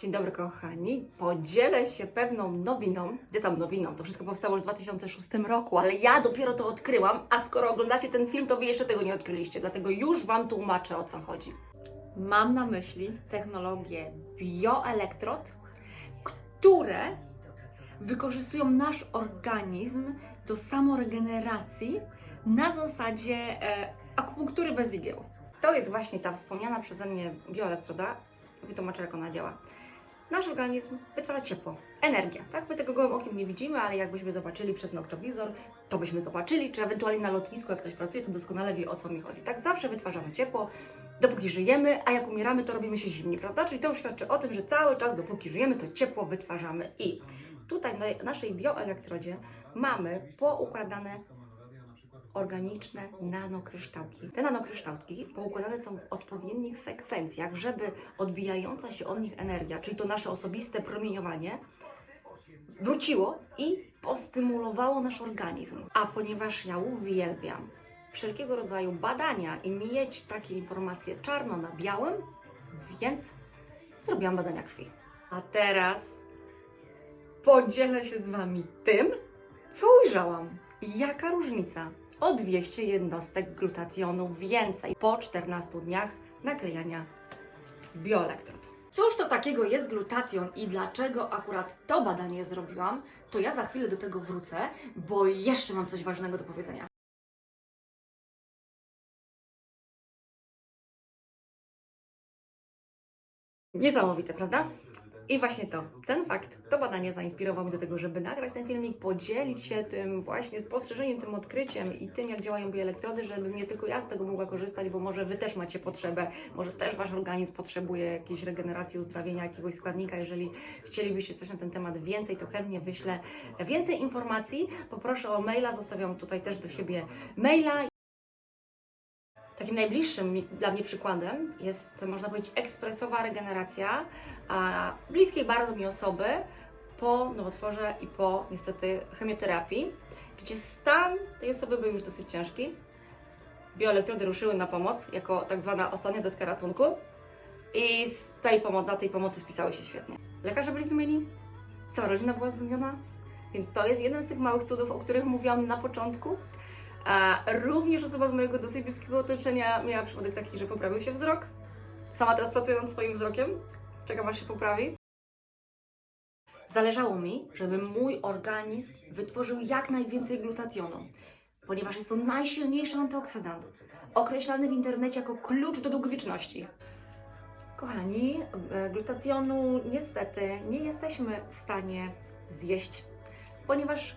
Dzień dobry kochani. Podzielę się pewną nowiną. Gdzie tam nowiną? To wszystko powstało już w 2006 roku, ale ja dopiero to odkryłam, a skoro oglądacie ten film, to wy jeszcze tego nie odkryliście, dlatego już Wam tłumaczę o co chodzi. Mam na myśli technologię bioelektrod, które wykorzystują nasz organizm do samoregeneracji na zasadzie e, akupunktury bez igieł. To jest właśnie ta wspomniana przeze mnie bioelektroda. Wytłumaczę, jak ona działa. Nasz organizm wytwarza ciepło, energię, tak? My tego gołym okiem nie widzimy, ale jakbyśmy zobaczyli przez noktowizor, to byśmy zobaczyli, czy ewentualnie na lotnisku, jak ktoś pracuje, to doskonale wie, o co mi chodzi. Tak, zawsze wytwarzamy ciepło, dopóki żyjemy, a jak umieramy, to robimy się zimni, prawda? Czyli to już świadczy o tym, że cały czas, dopóki żyjemy, to ciepło wytwarzamy. I tutaj na naszej bioelektrodzie mamy poukładane organiczne nanokryształki. Te nanokryształki poukładane są w odpowiednich sekwencjach, żeby odbijająca się od nich energia, czyli to nasze osobiste promieniowanie, wróciło i postymulowało nasz organizm. A ponieważ ja uwielbiam wszelkiego rodzaju badania i mieć takie informacje czarno na białym, więc zrobiłam badania krwi. A teraz podzielę się z Wami tym, co ujrzałam. Jaka różnica o 200 jednostek glutationu więcej po 14 dniach naklejania bioelektrod. Cóż to takiego jest glutation i dlaczego akurat to badanie zrobiłam, to ja za chwilę do tego wrócę, bo jeszcze mam coś ważnego do powiedzenia. Niesamowite, prawda? I właśnie to, ten fakt, to badanie zainspirowało mnie do tego, żeby nagrać ten filmik, podzielić się tym właśnie spostrzeżeniem, tym odkryciem i tym, jak działają bioelektrody, żeby nie tylko ja z tego mogła korzystać, bo może Wy też macie potrzebę, może też Wasz organizm potrzebuje jakiejś regeneracji, uzdrawienia jakiegoś składnika. Jeżeli chcielibyście coś na ten temat więcej, to chętnie wyślę więcej informacji. Poproszę o maila, zostawiam tutaj też do siebie maila. Takim najbliższym dla mnie przykładem jest, można powiedzieć, ekspresowa regeneracja a, bliskiej bardzo mi osoby po nowotworze i po niestety chemioterapii, gdzie stan tej osoby był już dosyć ciężki. Bioelektrody ruszyły na pomoc jako tak zwana ostatnia deska ratunku i z tej na tej pomocy spisały się świetnie. Lekarze byli zdumieni, cała rodzina była zdumiona, więc to jest jeden z tych małych cudów, o których mówiłam na początku. A również osoba z mojego dosyć bliskiego otoczenia miała przypadek taki, że poprawił się wzrok. Sama teraz pracuję nad swoim wzrokiem. Czekam aż się poprawi. Zależało mi, żeby mój organizm wytworzył jak najwięcej glutationu, ponieważ jest to najsilniejszy antyoksydant, określany w internecie jako klucz do długowieczności. Kochani, e, glutationu niestety nie jesteśmy w stanie zjeść, ponieważ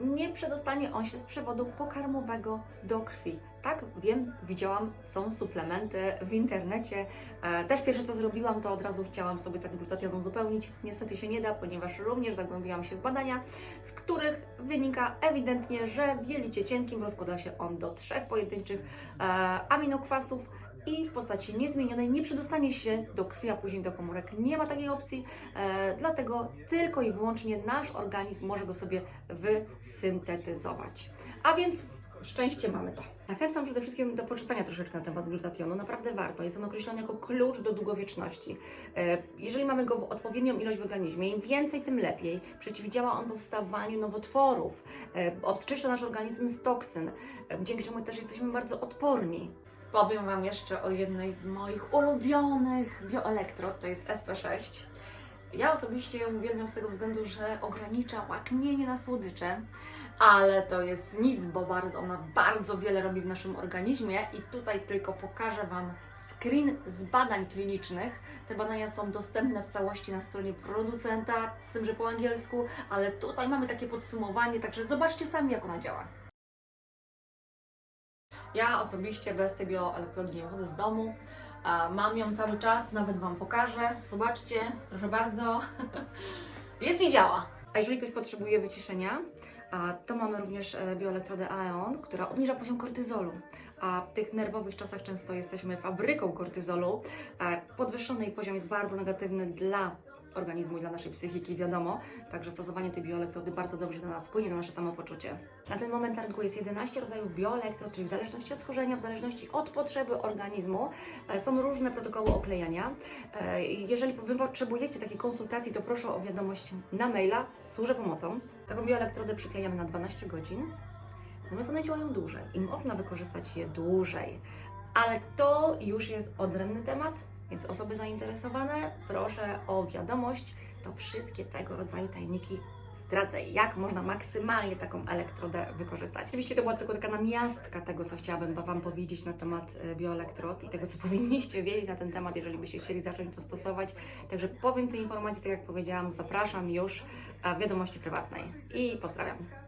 nie przedostanie on się z przewodu pokarmowego do krwi. Tak, wiem, widziałam, są suplementy w internecie. E, też pierwsze co zrobiłam, to od razu chciałam sobie tak glutationu uzupełnić. Niestety się nie da, ponieważ również zagłębiłam się w badania, z których wynika ewidentnie, że w jelicie cienkim rozkłada się on do trzech pojedynczych e, aminokwasów i w postaci niezmienionej nie przedostanie się do krwi, a później do komórek. Nie ma takiej opcji, e, dlatego tylko i wyłącznie nasz organizm może go sobie wysyntetyzować. A więc szczęście mamy to. Zachęcam przede wszystkim do poczytania troszeczkę na temat glutationu. Naprawdę warto. Jest on określony jako klucz do długowieczności. E, Jeżeli mamy go w odpowiednią ilość w organizmie, im więcej, tym lepiej. Przeciwdziała on powstawaniu nowotworów, e, odczyszcza nasz organizm z toksyn, e, dzięki czemu też jesteśmy bardzo odporni. Powiem Wam jeszcze o jednej z moich ulubionych bioelektrod, to jest SP6. Ja osobiście ją uwielbiam z tego względu, że ogranicza łaknienie na słodycze, ale to jest nic, bo bardzo, ona bardzo wiele robi w naszym organizmie i tutaj tylko pokażę Wam screen z badań klinicznych. Te badania są dostępne w całości na stronie producenta, z tym, że po angielsku, ale tutaj mamy takie podsumowanie, także zobaczcie sami, jak ona działa. Ja osobiście bez tej bioelektrody nie wychodzę z domu. Mam ją cały czas, nawet Wam pokażę. Zobaczcie, proszę bardzo. Jest i działa. A jeżeli ktoś potrzebuje wyciszenia, to mamy również e, bioelektrodę Aeon, która obniża poziom kortyzolu. A w tych nerwowych czasach często jesteśmy fabryką kortyzolu. A Podwyższony jej poziom jest bardzo negatywny dla organizmu i dla naszej psychiki, wiadomo. Także stosowanie tej bioelektrody bardzo dobrze na nas wpłynie, na nasze samopoczucie. Na ten moment na rynku jest 11 rodzajów bioelektrod, czyli w zależności od schorzenia, w zależności od potrzeby organizmu. E, Są różne protokoły oklejania. E, Jeżeli potrzebujecie takiej konsultacji, to proszę o wiadomość na maila, służę pomocą. Taką bioelektrodę przyklejamy na 12 godzin. Natomiast one działają dłużej i można wykorzystać je dłużej. Ale to już jest odrębny temat, więc osoby zainteresowane, proszę o wiadomość. To wszystkie tego rodzaju tajniki zdradzę, jak można maksymalnie taką elektrodę wykorzystać. Oczywiście to była tylko taka namiastka tego, co chciałabym Wam powiedzieć na temat e, bioelektrod i tego, co powinniście wiedzieć na ten temat, jeżeli byście chcieli zacząć to stosować. Także po więcej informacji, tak jak powiedziałam, zapraszam już e, w wiadomości prywatnej i pozdrawiam.